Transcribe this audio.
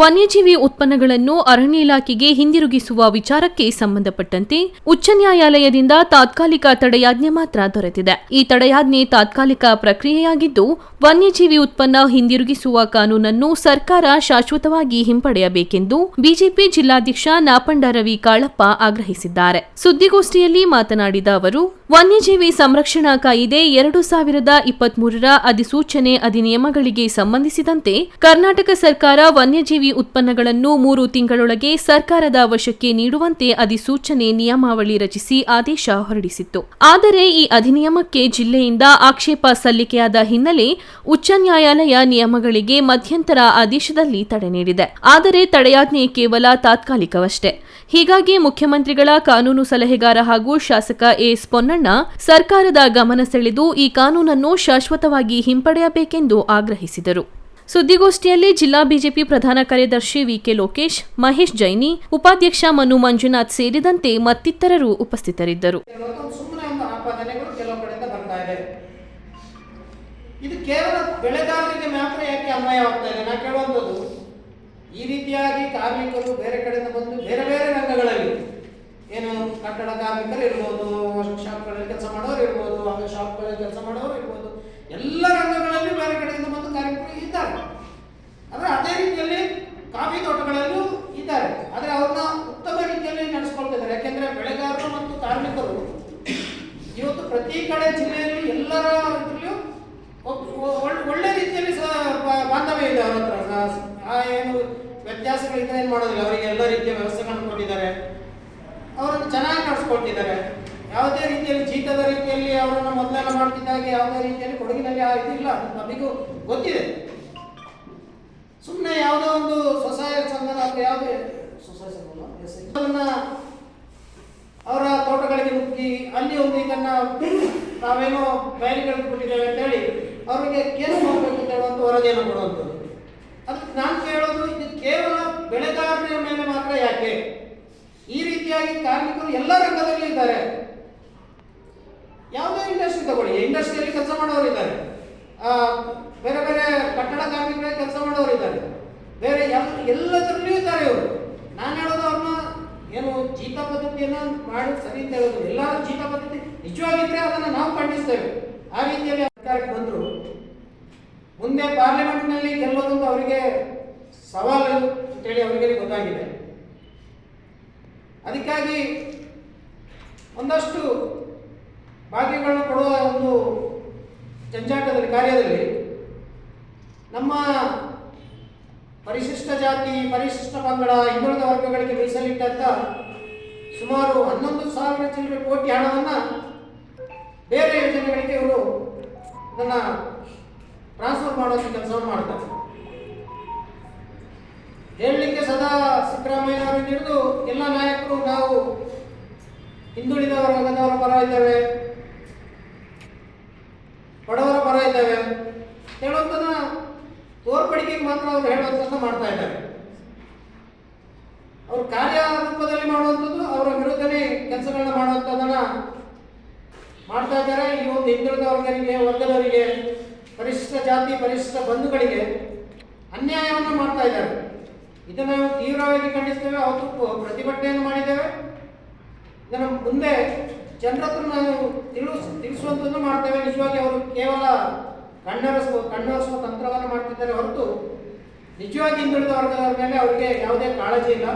ವನ್ಯಜೀವಿ ಉತ್ಪನ್ನಗಳನ್ನು ಅರಣ್ಯ ಇಲಾಖೆಗೆ ಹಿಂದಿರುಗಿಸುವ ವಿಚಾರಕ್ಕೆ ಸಂಬಂಧಪಟ್ಟಂತೆ ಉಚ್ಚ ನ್ಯಾಯಾಲಯದಿಂದ ತಾತ್ಕಾಲಿಕ ತಡೆಯಾಜ್ಞೆ ಮಾತ್ರ ದೊರೆತಿದೆ. ಈ ತಡೆಯಾಜ್ಞೆ ತಾತ್ಕಾಲಿಕ ಪ್ರಕ್ರಿಯೆಯಾಗಿದ್ದು, ವನ್ಯಜೀವಿ ಉತ್ಪನ್ನ ಹಿಂದಿರುಗಿಸುವ ಕಾನೂನನ್ನು ಸರ್ಕಾರ ಶಾಶ್ವತವಾಗಿ ಹಿಂಪಡೆಯಬೇಕೆಂದು ಬಿಜೆಪಿ ಜಿಲ್ಲಾಧ್ಯಕ್ಷ ನಾಪಂಡ ರವಿ ಕಾಳಪ್ಪ ಆಗ್ರಹಿಸಿದ್ದಾರೆ. ಸುದ್ದಿಗೋಷ್ಠಿಯಲ್ಲಿ ಮಾತನಾಡಿದ ಅವರು, ವನ್ಯಜೀವಿ ಸಂರಕ್ಷಣಾ ಕಾಯಿದೆ ಎರಡು ಸಾವಿರದ ಇಪ್ಪತ್ಮೂರರ ಅಧಿಸೂಚನೆ ಅಧಿನಿಯಮಗಳಿಗೆ ಸಂಬಂಧಿಸಿದಂತೆ ಕರ್ನಾಟಕ ಸರ್ಕಾರ ವನ್ಯಜೀವಿ ಉತ್ಪನ್ನಗಳನ್ನು ಮೂರು ತಿಂಗಳೊಳಗೆ ಸರ್ಕಾರದ ವಶಕ್ಕೆ ನೀಡುವಂತೆ ಅಧಿಸೂಚನೆ ನಿಯಮಾವಳಿ ರಚಿಸಿ ಆದೇಶ ಹೊರಡಿಸಿತ್ತು. ಆದರೆ ಈ ಅಧಿನಿಯಮಕ್ಕೆ ಜಿಲ್ಲೆಯಿಂದ ಆಕ್ಷೇಪ ಸಲ್ಲಿಕೆಯಾದ ಹಿನ್ನೆಲೆ ಉಚ್ಚ ನ್ಯಾಯಾಲಯ ನಿಯಮಗಳಿಗೆ ಮಧ್ಯಂತರ ಆದೇಶದಲ್ಲಿ ತಡೆ ನೀಡಿದೆ. ಆದರೆ ತಡೆಯಾಜ್ಞೆ ಕೇವಲ ತಾತ್ಕಾಲಿಕವಷ್ಟೇ. ಹೀಗಾಗಿ ಮುಖ್ಯಮಂತ್ರಿಗಳ ಕಾನೂನು ಸಲಹೆಗಾರ ಹಾಗೂ ಶಾಸಕ ಎಸ್ ಪೊನ್ನಣ್ಣ ಸರ್ಕಾರದ ಗಮನ ಸೆಳೆದು ಈ ಕಾನೂನನ್ನು ಶಾಶ್ವತವಾಗಿ ಹಿಂಪಡೆಯಬೇಕೆಂದು ಆಗ್ರಹಿಸಿದರು. ಸುದ್ದಿಗೋಷ್ಠಿಯಲ್ಲಿ ಜಿಲ್ಲಾ ಬಿಜೆಪಿ ಪ್ರಧಾನ ಕಾರ್ಯದರ್ಶಿ ವಿಕೆ ಲೋಕೇಶ್, ಮಹೇಶ್ ಜೈನಿ, ಉಪಾಧ್ಯಕ್ಷ ಮನು ಮಂಜುನಾಥ್ ಸೇರಿದಂತೆ ಮತ್ತಿತರರು ಉಪಸ್ಥಿತರಿದ್ದರು. ಇದೆ. ಕೇವಲ ಬೆಳೆಗಾರರಿಗೆ ಮಾತ್ರ ಯಾಕೆ ಅನ್ವಯವಾಗ್ತಾ ಇದೆ? ಕೇಳುವಂಥದ್ದು, ಈ ರೀತಿಯಾಗಿ ಕಾರ್ಮಿಕರು ಬೇರೆ ಕಡೆಯಿಂದ ಬಂದು ಬೇರೆ ಬೇರೆ ರಂಗಗಳಲ್ಲಿ, ಏನು ಕಟ್ಟಡ ಕಾರ್ಮಿಕರು ಇರ್ಬೋದು, ಶಾಪ್ಗಳಲ್ಲಿ ಕೆಲಸ ಮಾಡೋರು ಇರ್ಬೋದು ಹಾಗೆ ಶಾಪ್ಗಳಲ್ಲಿ ಕೆಲಸ ಮಾಡೋರು ಇರ್ಬೋದು, ಎಲ್ಲ ರಂಗಗಳಲ್ಲಿ ಬೇರೆ ಕಡೆಯಿಂದ ಬಂದು ಕಾರ್ಮಿಕರು ಇದ್ದಾರೆ ಆದರೆ ಅದೇ ರೀತಿಯಲ್ಲಿ ಕಾಫಿ ತೋಟಗಳಲ್ಲೂ ಇದ್ದಾರೆ ಆದರೆ ಅವ್ರನ್ನ ಉತ್ತಮ ರೀತಿಯಲ್ಲಿ ನಡೆಸ್ಕೊಳ್ತಿದ್ದಾರೆ ಯಾಕೆಂದ್ರೆ ಬೆಳೆಗಾರರು ಮತ್ತು ಕಾರ್ಮಿಕರು. ಇವತ್ತು ಪ್ರತಿ ಕಡೆ ಜಿಲ್ಲೆಯಲ್ಲಿ ಎಲ್ಲರ ಇದರಲ್ಲೂ ಒಳ್ಳೆ ರೀತಿಯಲ್ಲಿ ಸಹ ಬಾಂಧವ್ಯ ಇದೆ ಅವ್ರ ಏನು ವ್ಯತ್ಯಾಸಗಳಿಂದ ಏನು ಮಾಡೋದಿಲ್ಲ. ಅವರಿಗೆ ಎಲ್ಲ ರೀತಿಯ ವ್ಯವಸ್ಥೆಗಳನ್ನು ಕೊಟ್ಟಿದ್ದಾರೆ. ಅವರನ್ನು ಚೆನ್ನಾಗಿ ನಡೆಸ್ಕೊಳ್ತಿದ್ದಾರೆ ಯಾವುದೇ ರೀತಿಯಲ್ಲಿ ಜೀತದ ರೀತಿಯಲ್ಲಿ ಅವರನ್ನು ಮೊದಲೆಲ್ಲ ಮಾಡ್ತಿದ್ದಾಗೆ ಯಾವುದೇ ರೀತಿಯಲ್ಲಿ ಕೊಡಗಿನಲ್ಲಿ ಆ ಅದು ನಮಗೂ ಗೊತ್ತಿದೆ. ಸುಮ್ಮನೆ ಯಾವುದೋ ಒಂದು ಸ್ವಸಹಾಯ ಸಂಘ ಅಥವಾ ಯಾವುದೇ ಸ್ವಸಹಾಯ ಸಂಘ ಅಲ್ಲ? Yes, yes. ಅದನ್ನ ಅವರ ತೋಟಗಳಿಗೆ ನುಗ್ಗಿ ಅಲ್ಲಿ ಒಂದು ಇದನ್ನ ನಾವೇನೋ ಬಯಲಿಗಳಿಗೆ ಕೊಟ್ಟಿದ್ದೇವೆ ಅಂತ ಹೇಳಿ ಅವರಿಗೆ ಕೇಸ್ ಮಾಡಬೇಕು ಅಂತ ಹೇಳುವಂತ ವರದಿಯನ್ನು ಕೊಡುವಂಥದ್ದು. ಅದಕ್ಕೆ ನಾನು ಕೇಳೋದು, ಇದು ಕೇವಲ ಬೆಳೆಗಾರರ ಮೇಲೆ ಮಾತ್ರ ಯಾಕೆ? ಈ ರೀತಿಯಾಗಿ ಕಾರ್ಮಿಕರು ಎಲ್ಲ ರಂಗದಲ್ಲಿ ಇದ್ದಾರೆ. ಯಾವುದೇ ಇಂಡಸ್ಟ್ರಿ ತಗೊಳ್ಳಿ. ಇಂಡಸ್ಟ್ರಿಯಲ್ಲಿ ಕೆಲಸ ಮಾಡೋರು ಇದ್ದಾರೆ. ಬೇರೆ ಬೇರೆ ಕಟ್ಟಡ ಕಾರ್ಮಿಕರಲ್ಲಿ ಕೆಲಸ ಮಾಡೋರು ಇದ್ದಾರೆ. ಬೇರೆ ಎಲ್ಲ, ಎಲ್ಲದರಲ್ಲೂ ಇದ್ದಾರೆ ಇವರು. ನಾನು ಹೇಳೋದು ಅವ್ರನ್ನ ಏನು ಜೀತ ಪದ್ಧತಿಯನ್ನು ಮಾಡಿ ಸರಿ ಅಂತ ಹೇಳೋದು ಎಲ್ಲರೂ ಜೀತ ಪದ್ಧತಿ ನಿಜವಾಗಿದ್ರೆ ಅದನ್ನ ನಾವು ಖಂಡಿಸ್ತೇವೆ. ಆ ರೀತಿಯಲ್ಲಿ ಅಧಿಕಾರಕ್ಕೆ ಬಂದರು. ಮುಂದೆ ಪಾರ್ಲಿಮೆಂಟ್ನಲ್ಲಿ ಗೆಲ್ಲೋದು ಅವರಿಗೆ ಸವಾಲು ಅಂತೇಳಿ ಅವರಿಗೆ ಗೊತ್ತಾಗಿದೆ. ಅದಕ್ಕಾಗಿ ಒಂದಷ್ಟು ಭಾಗ್ಯಗಳನ್ನು ಕೊಡುವ ಒಂದು ಜಂಜಾಟದಲ್ಲಿ ಕಾರ್ಯದಲ್ಲಿ ನಮ್ಮ ಪರಿಶಿಷ್ಟ ಜಾತಿ, ಪರಿಶಿಷ್ಟ ಪಂಗಡ ಹಿಂದುಳಿದ ವರ್ಗಗಳಿಗೆ ಮೀಸಲಿಟ್ಟಂತ ಸುಮಾರು ಹನ್ನೊಂದು ಸಾವಿರ ಚಿಲ್ಲರೆ ಕೋಟಿ ಹಣವನ್ನು ಬೇರೆ ಯೋಜನೆಗಳಿಗೆ ಇವರು ಇದನ್ನ ಟ್ರಾನ್ಸ್ಫರ್ ಮಾಡೋಕೆ ಕೆಲಸವನ್ನು ಮಾಡ್ತಾರೆ. ಹೇಳಲಿಕ್ಕೆ ಸದಾ ಸಿದ್ದರಾಮಯ್ಯ ಅವರು ಹಿಡಿದು ಎಲ್ಲ ನಾಯಕರು ನಾವು ಹಿಂದುಳಿದ ವರ್ಗದವರ ಪರ ಇದ್ದೇವೆ, ಬಡವರ ಪರ ಇದ್ದೇವೆ. ಹೇಳುವಂಥದ್ದನ್ನ ತೋರ್ಪಡಿಕೆಗೆ ಮಾತ್ರ ಅವ್ರು ಹೇಳುವಂಥದ್ದನ್ನ ಮಾಡ್ತಾ ಇದ್ದಾರೆ. ಅವರು ಕಾರ್ಯ ರೂಪದಲ್ಲಿ ಮಾಡುವಂಥದ್ದು, ಅವರ ವಿರುದ್ಧನೇ ಕೆಲಸಗಳನ್ನ ಮಾಡುವಂಥದ್ದನ್ನ ಮಾಡ್ತಾ ಇದ್ದಾರೆ. ಈ ಒಂದು ಹಿಂದುಳಿದ ವರ್ಗರಿಗೆ, ವರ್ಗದವರಿಗೆ, ಪರಿಶಿಷ್ಟ ಜಾತಿ, ಪರಿಶಿಷ್ಟ ಬಂಧುಗಳಿಗೆ ಅನ್ಯಾಯವನ್ನು ಮಾಡ್ತಾ ಇದ್ದಾರೆ. ಇದನ್ನು ನಾವು ತೀವ್ರವಾಗಿ ಖಂಡಿಸ್ತೇವೆ. ಅವತ್ತು ಪ್ರತಿಭಟನೆಯನ್ನು ಮಾಡಿದ್ದೇವೆ. ಇದನ್ನು ಮುಂದೆ ಜನರತ್ರ ನಾವು ತಿಳಿಸ್ ತಿಳಿಸುವಂಥದ್ದು ಮಾಡ್ತೇವೆ. ನಿಜವಾಗಿ ಅವರು ಕೇವಲ ಕಣ್ಣರಸುವ ಕಣ್ಣರಸುವ ತಂತ್ರವನ್ನು ಮಾಡ್ತಿದ್ದಾರೆ ಹೊರತು ನಿಜವಾಗಿ ಹಿಂದುಳಿದ ವರ್ಗದವರ ಮೇಲೆ ಅವರಿಗೆ ಯಾವುದೇ ಕಾಳಜಿ ಇಲ್ಲ.